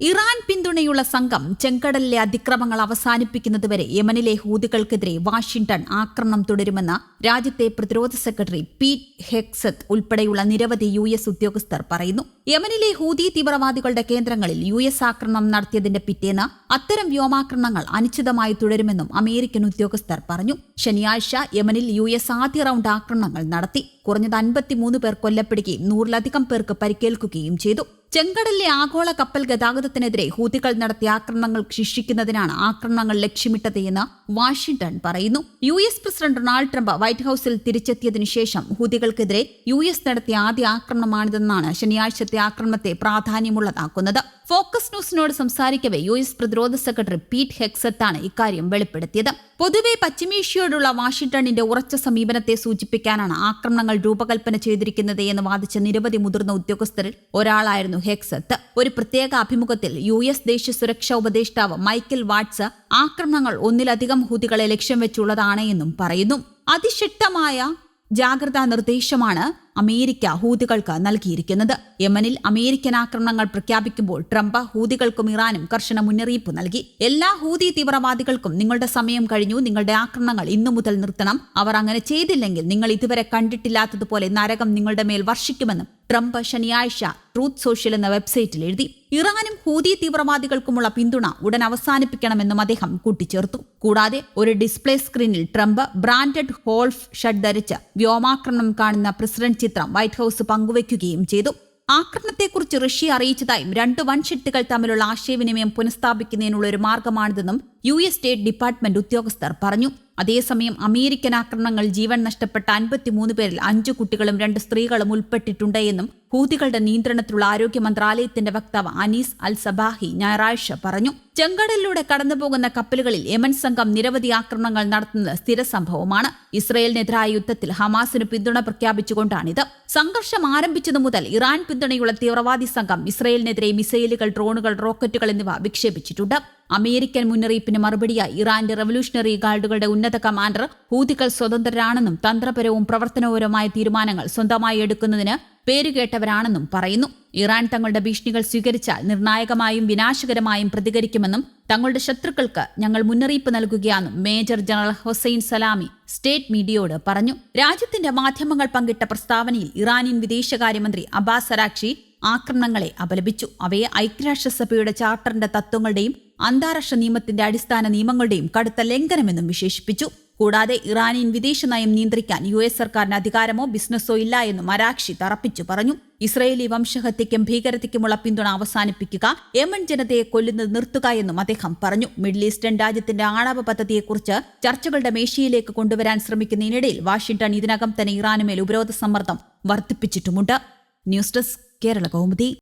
Iran പിന്തുണയുള്ള സംഘം ചെങ്കടലിലെ അതിക്രമങ്ങൾ അവസാനിപ്പിക്കുന്നതുവരെ യമനിലെ ഹൂതികൾക്കെതിരെ വാഷിംഗ്ടൺ ആക്രമണം തുടരുമെന്ന് രാജ്യത്തെ പ്രതിരോധ സെക്രട്ടറി പീറ്റ് ഹെക്സത്ത് ഉൾപ്പെടെയുള്ള നിരവധി യു എസ് ഉദ്യോഗസ്ഥർ പറയുന്നു. യമനിലെ ഹൂതി തീവ്രവാദികളുടെ കേന്ദ്രങ്ങളിൽ യു എസ് ആക്രമണം നടത്തിയതിന്റെ പിറ്റേന്ന് അത്തരം വ്യോമാക്രമണങ്ങൾ അനിശ്ചിതമായി തുടരുമെന്നും അമേരിക്കൻ ഉദ്യോഗസ്ഥർ പറഞ്ഞു. ശനിയാഴ്ച യമനിൽ യു എസ് ആദ്യ റൌണ്ട് ആക്രമണങ്ങൾ നടത്തി. കുറഞ്ഞത് അൻപത്തിമൂന്ന് പേർ കൊല്ലപ്പെടുകയും നൂറിലധികം പേർക്ക് പരിക്കേൽക്കുകയും ചെയ്തു. ചെങ്കടലിലെ ആഗോള കപ്പൽ ഗതാഗതത്തിനെതിരെ ഹൂതികൾ നടത്തിയ ആക്രമണങ്ങൾ ശിക്ഷിക്കുന്നതിനാണ് ആക്രമണങ്ങൾ ലക്ഷ്യമിട്ടത് എന്ന് വാഷിംഗ്ടൺ പറയുന്നു. U S president Donald Trump white ഹൌസിൽ തിരിച്ചെത്തിയതിനു ശേഷം ഹൂതികൾക്കെതിരെ യു എസ് നടത്തിയ ആദ്യ ആക്രമണമാണിതെന്നാണ് ശനിയാഴ്ചത്തെ ആക്രമണത്തെ പ്രാധാന്യമുള്ളതാക്കുന്നത്. ഫോക്കസ് ന്യൂസിനോട് സംസാരിക്കവേ യു എസ് പ്രതിരോധ സെക്രട്ടറി പീറ്റ് ഹെക്സത്താണ് ഇക്കാര്യം വെളിപ്പെടുത്തിയത്. പൊതുവെ പശ്ചിമേഷ്യയോടുള്ള വാഷിംഗ്ടണിന്റെ ഉറച്ച സമീപനത്തെ സൂചിപ്പിക്കാനാണ് ആക്രമണങ്ങൾ രൂപകൽപ്പന ചെയ്തിരിക്കുന്നത് എന്ന് വാദിച്ച നിരവധി മുതിർന്ന ഉദ്യോഗസ്ഥരിൽ ഒരാളായിരുന്നു ഹെക്സത്ത് ഒരു പ്രത്യേക അഭിമുഖത്തിൽ യു എസ് ദേശീയ സുരക്ഷാ ഉപദേഷ്ടാവ് മൈക്കൽ വാട്സ് ആക്രമണങ്ങൾ ഒന്നിലധികം ഹൂതികളെ ലക്ഷ്യം വെച്ചുള്ളതാണ് എന്നും പറയുന്നു. അതിശക്തമായ ജാഗ്രതാ നിർദ്ദേശമാണ് അമേരിക്ക ഹൂതികൾക്ക് നൽകിയിരിക്കുന്നത്. യമനിൽ അമേരിക്കൻ ആക്രമണങ്ങൾ പ്രഖ്യാപിക്കുമ്പോൾ ട്രംപ് ഹൂതികൾക്കും ഇറാനും കർശന മുന്നറിയിപ്പ് നൽകി. എല്ലാ ഹൂതി തീവ്രവാദികൾക്കും നിങ്ങളുടെ സമയം കഴിഞ്ഞു നിങ്ങളുടെ ആക്രമണങ്ങൾ ഇന്നു മുതൽ നിർത്തണം. അവർ അങ്ങനെ ചെയ്തില്ലെങ്കിൽ നിങ്ങൾ ഇതുവരെ കണ്ടിട്ടില്ലാത്തതുപോലെ നരകം നിങ്ങളുടെ മേൽ വർഷിക്കുമെന്നും ട്രംപ് ശനിയാഴ്ച ട്രൂത്ത് സോഷ്യൽ എന്ന വെബ്സൈറ്റിൽ എഴുതി. ഇറാനും ഹൂതി തീവ്രവാദികൾക്കുമുള്ള പിന്തുണ ഉടൻ അവസാനിപ്പിക്കണമെന്നും അദ്ദേഹം കൂട്ടിച്ചേർത്തു. കൂടാതെ ഒരു ഡിസ്പ്ലേ സ്ക്രീനിൽ ട്രംപ് ബ്രാൻഡഡ് ഹോൾഫ് ഷഡ് ധരിച്ച് വ്യോമാക്രമണം കാണുന്ന പ്രസിഡന്റ് ചിത്രം വൈറ്റ് ഹൌസ് പങ്കുവയ്ക്കുകയും ചെയ്തു. ആക്രമണത്തെക്കുറിച്ച് റഷ്യ അറിയിച്ചതായും രണ്ട് വൻശക്തികൾ തമ്മിലുള്ള ആശയവിനിമയം പുനഃസ്ഥാപിക്കുന്നതിനുള്ള ഒരു മാർഗമാണിതെന്നും യു എസ് സ്റ്റേറ്റ് ഡിപ്പാർട്ട്മെന്റ് ഉദ്യോഗസ്ഥർ പറഞ്ഞു. അതേസമയം അമേരിക്കൻ ആക്രമണങ്ങൾ ജീവൻ നഷ്ടപ്പെട്ട അൻപത്തിമൂന്ന് പേരിൽ അഞ്ചു കുട്ടികളും രണ്ട് സ്ത്രീകളും ഉൾപ്പെട്ടിട്ടുണ്ട് എന്നും ഹൂതികളുടെ നിയന്ത്രണത്തിലുള്ള ആരോഗ്യ മന്ത്രാലയത്തിന്റെ വക്താവ് അനീസ് അൽ സബാഹി ഞായറാഴ്ച പറഞ്ഞു. ചെങ്കടലിലൂടെ കടന്നുപോകുന്ന കപ്പലുകളിൽ യമൻ സംഘം നിരവധി ആക്രമണങ്ങൾ നടത്തുന്നത് സ്ഥിര സംഭവമാണ്. ഇസ്രയേലിനെതിരായ യുദ്ധത്തിൽ ഹമാസിന് പിന്തുണ പ്രഖ്യാപിച്ചുകൊണ്ടാണിത്. സംഘർഷം ആരംഭിച്ചതു മുതൽ ഇറാൻ പിന്തുണയുള്ള തീവ്രവാദി സംഘം ഇസ്രയേലിനെതിരെ മിസൈലുകൾ ഡ്രോണുകൾ റോക്കറ്റുകൾ എന്നിവ വിക്ഷേപിച്ചിട്ടുണ്ട്. അമേരിക്കൻ മുന്നറിയിപ്പിന് മറുപടിയായി ഇറാന്റെ റവല്യൂഷണറി ഗാർഡുകളുടെ ഉന്നത കമാൻഡർ ഹൂതികൾ സ്വതന്ത്രരാണെന്നും തന്ത്രപരവും പ്രവർത്തനപരവുമായ തീരുമാനങ്ങൾ സ്വന്തമായി എടുക്കുന്നതിന് പേരുകേട്ടവരാണെന്നും പറയുന്നു. ഇറാൻ തങ്ങളുടെ ഭീഷണികൾ സ്വീകരിച്ചാൽ നിർണായകമായും വിനാശകരമായും പ്രതികരിക്കുമെന്നും തങ്ങളുടെ ശത്രുക്കൾക്ക് ഞങ്ങൾ മുന്നറിയിപ്പ് നൽകുകയാണെന്നും major general Hossein Salami state മീഡിയയോട് പറഞ്ഞു. രാജ്യത്തിന്റെ മാധ്യമങ്ങൾ പങ്കിട്ട പ്രസ്താവനയിൽ ഇറാനിയൻ വിദേശകാര്യമന്ത്രി അബ്ബാസ് അരാക്ഷി ആക്രമണങ്ങളെ അപലപിച്ചു. അവയെ ഐക്യരാഷ്ട്രസഭയുടെ ചാർട്ടറിന്റെ തത്വങ്ങളുടെയും അന്താരാഷ്ട്ര നിയമത്തിന്റെ അടിസ്ഥാന നിയമങ്ങളുടെയും കടുത്ത ലംഘനമെന്നും വിശേഷിപ്പിച്ചു. കൂടാതെ ഇറാനിയൻ വിദേശ നയം നിയന്ത്രിക്കാൻ യു എസ് സർക്കാരിന് അധികാരമോ ബിസിനസ്സോ ഇല്ല എന്ന് മരാക്ഷി തറപ്പിച്ചു പറഞ്ഞു. ഇസ്രയേലി വംശഹത്യയ്ക്കും ഭീകരതയ്ക്കുമുള്ള പിന്തുണ അവസാനിപ്പിക്കുക യമൻ ജനതയെ കൊല്ലുന്നത് നിർത്തുക എന്നും അദ്ദേഹം പറഞ്ഞു. മിഡിൽ ഈസ്റ്റേൺ രാജ്യത്തിന്റെ ആണവ പദ്ധതിയെക്കുറിച്ച് ചർച്ചകളുടെ മേശയിലേക്ക് കൊണ്ടുവരാൻ ശ്രമിക്കുന്നതിനിടയിൽ വാഷിംഗ്ടൺ ഇതിനകം തന്നെ ഇറാനുമേൽ ഉപരോധ സമ്മർദ്ദം വർദ്ധിപ്പിച്ചിട്ടുമുണ്ട്. News desk Kerala Kaumudi.